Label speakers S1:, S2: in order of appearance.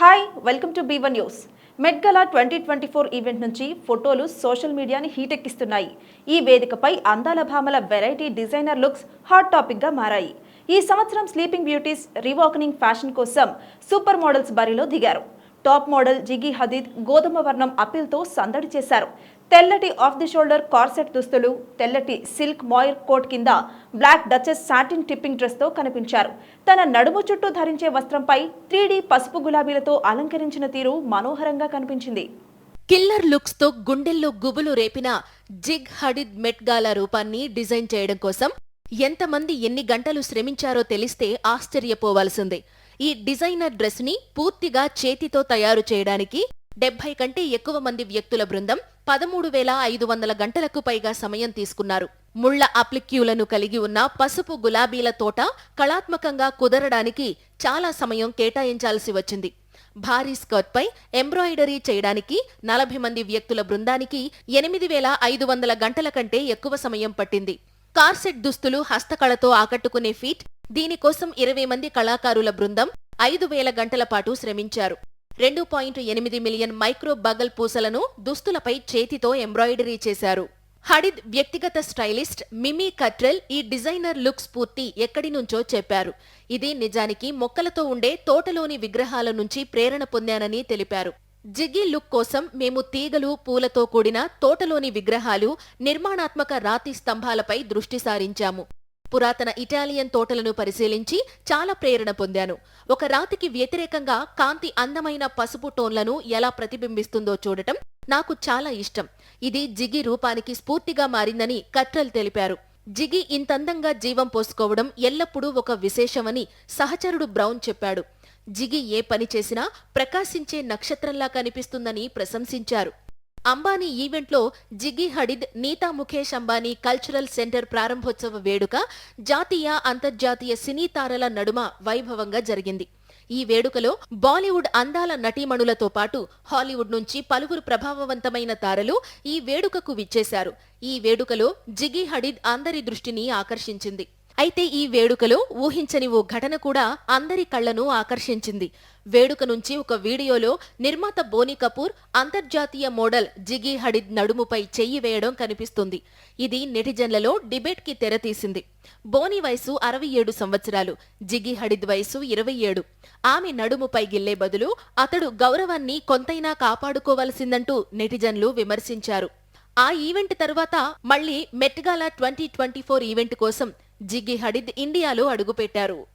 S1: Hi welcome to B one news Met Gala twenty twenty four event నుంచి ఫోటోలు social మీడియాని హీటెక్కిస్తున్నాయి. ఈ వేదికపై అందాల భామల వెరైటీ డిజైనర్ లుక్స్ హాట్ టాపిక్గా మారాయి. ఈ సంవత్సరం స్లీపింగ్ బ్యూటీస్ రీవాకనింగ్ ఫ్యాషన్ కోసం సూపర్ మోడల్స్ బరిలో దిగారు. టాప్ మోడల్ జిగి హదీద్ గోధుమ వర్ణం అప్పీల్తో సందడి చేశారు. తెల్లటి ఆఫ్ ది షోల్డర్ కార్సెట్ దుస్తులు తెల్లటి సిల్క్ మాయిర్ కోట్ కింద బ్లాక్ డచెస్ సాటిన్ టిప్పింగ్ డ్రెస్తో కనిపించారు. తన నడుము చుట్టూ ధరించే వస్త్రంపై త్రీ పసుపు గులాబీలతో అలంకరించిన తీరు మనోహరంగా కనిపించింది.
S2: కిల్లర్ లుక్స్తో గుండెల్లో గుబులు రేపిన జిగ్ హడిద్ మెట్గాల రూపాన్ని డిజైన్ చేయడం కోసం ఎంతమంది ఎన్ని గంటలు శ్రమించారో తెలిస్తే ఆశ్చర్యపోవాల్సిందే. ఈ డిజైనర్ డ్రెస్ని పూర్తిగా చేతితో తయారు చేయడానికి డెబ్బై కంటే ఎక్కువ మంది వ్యక్తుల బృందం పదమూడు వేల ఐదు వందల గంటలకు పైగా సమయం తీసుకున్నారు. ముళ్ళ అప్లిక్యూలను కలిగి ఉన్న పసుపు గులాబీల తోట కళాత్మకంగా కుదరడానికి చాలా సమయం కేటాయించాల్సి వచ్చింది. భారీ స్కర్ట్పై ఎంబ్రాయిడరీ చేయడానికి నలభై మంది వ్యక్తుల బృందానికి ఎనిమిది వేల ఐదు వందల గంటల కంటే ఎక్కువ సమయం పట్టింది. కార్సెట్ దుస్తులు హస్తకళతో ఆకట్టుకునే ఫీట్ దీనికోసం ఇరవై మంది కళాకారుల బృందం ఐదు వేల గంటల పాటు శ్రమించారు. రెండు పాయింట్ ఎనిమిది మిలియన్ మైక్రో బగల్ పూసలను దుస్తులపై చేతితో ఎంబ్రాయిడరీ చేశారు. హడిద్ వ్యక్తిగత స్టైలిస్ట్ మిమీ కట్రెల్ ఈ డిజైనర్ లుక్ స్ఫూర్తి ఎక్కడి నుంచో చెప్పారు. ఇది నిజానికి మొక్కలతో ఉండే తోటలోని విగ్రహాల నుంచి ప్రేరణ పొందానని తెలిపారు. జిగ్గి లుక్ కోసం మేము తీగలు పూలతో కూడిన తోటలోని విగ్రహాలు నిర్మాణాత్మక రాతి స్తంభాలపై దృష్టి సారించాము. పురాతన ఇటాలియన్ తోటలను పరిశీలించి చాలా ప్రేరణ పొందాను. ఒక రాతికి వ్యతిరేకంగా కాంతి అందమైన పసుపు టోన్లను ఎలా ప్రతిబింబిస్తుందో చూడటం నాకు చాలా ఇష్టం. ఇది జిగి రూపానికి స్ఫూర్తిగా మారిందని కట్రల్ తెలిపారు. జిగి ఇంతందంగా జీవం పోసుకోవడం ఎల్లప్పుడూ ఒక విశేషమని సహచరుడు బ్రౌన్ చెప్పాడు. జిగి ఏ పని చేసినా ప్రకాశించే నక్షత్రంలా కనిపిస్తుందని ప్రశంసించారు. అంబానీ ఈవెంట్లో Gigi Hadid Nita Mukesh Ambani cultural centre ప్రారంభోత్సవ వేడుక జాతీయ అంతర్జాతీయ సినీ తారల నడుమ వైభవంగా జరిగింది. ఈ వేడుకలో బాలీవుడ్ అందాల నటీమణులతో పాటు హాలీవుడ్ నుంచి పలువురు ప్రభావవంతమైన తారలు ఈ వేడుకకు విచ్చేశారు. ఈ వేడుకలో జిగి హడిద్ అందరి దృష్టిని ఆకర్షించింది. అయితే ఈ వేడుకలో ఊహించని ఓ ఘటన కూడా అందరి కళ్ళను ఆకర్షించింది. వేడుక నుంచి ఒక వీడియోలో నిర్మాత బోని కపూర్ అంతర్జాతీయ మోడల్ జిగి హడిద్ నడుముపై చెయ్యి వేయడం కనిపిస్తుంది. ఇది నెటిజన్లలో డిబేట్కి తెరతీసింది బోని వయసు అరవై ఏడు సంవత్సరాలు జిగి హడిద్ వయసు ఇరవై ఏడు. ఆమె నడుముపై గిల్లే బదులు అతడు గౌరవాన్ని కొంతైనా కాపాడుకోవలసిందంటూ నెటిజన్లు విమర్శించారు. ఆ ఈవెంట్ తరువాత మళ్ళీ Met Gala twenty twenty four event కోసం జిగ్గి హడిద్ ఇండియాలో అడుగుపెట్టారు.